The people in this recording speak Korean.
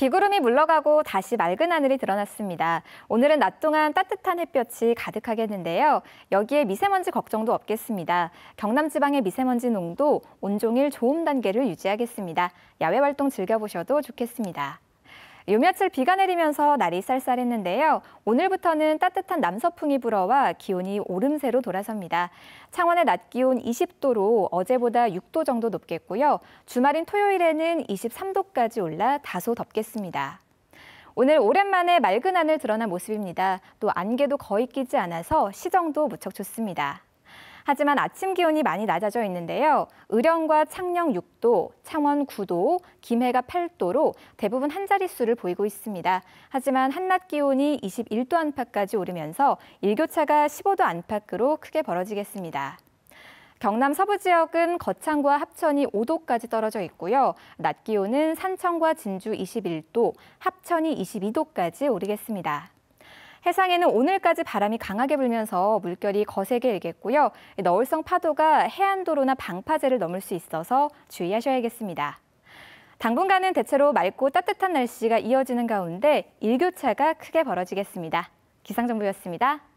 비구름이 물러가고 다시 맑은 하늘이 드러났습니다. 오늘은 낮 동안 따뜻한 햇볕이 가득하겠는데요. 여기에 미세먼지 걱정도 없겠습니다. 경남 지방의 미세먼지 농도 온종일 좋음 단계를 유지하겠습니다. 야외 활동 즐겨보셔도 좋겠습니다. 요 며칠 비가 내리면서 날이 쌀쌀했는데요. 오늘부터는 따뜻한 남서풍이 불어와 기온이 오름세로 돌아섭니다. 창원의 낮 기온 20도로 어제보다 6도 정도 높겠고요. 주말인 토요일에는 23도까지 올라 다소 덥겠습니다. 오늘 오랜만에 맑은 하늘 드러난 모습입니다. 또 안개도 거의 끼지 않아서 시정도 무척 좋습니다. 하지만 아침 기온이 많이 낮아져 있는데요. 의령과 창녕 6도, 창원 9도, 김해가 8도로 대부분 한 자릿수를 보이고 있습니다. 하지만 한낮 기온이 21도 안팎까지 오르면서 일교차가 15도 안팎으로 크게 벌어지겠습니다. 경남 서부 지역은 거창과 합천이 5도까지 떨어져 있고요. 낮 기온은 산청과 진주 21도, 합천이 22도까지 오르겠습니다. 해상에는 오늘까지 바람이 강하게 불면서 물결이 거세게 일겠고요. 너울성 파도가 해안도로나 방파제를 넘을 수 있어서 주의하셔야겠습니다. 당분간은 대체로 맑고 따뜻한 날씨가 이어지는 가운데 일교차가 크게 벌어지겠습니다. 기상정보였습니다.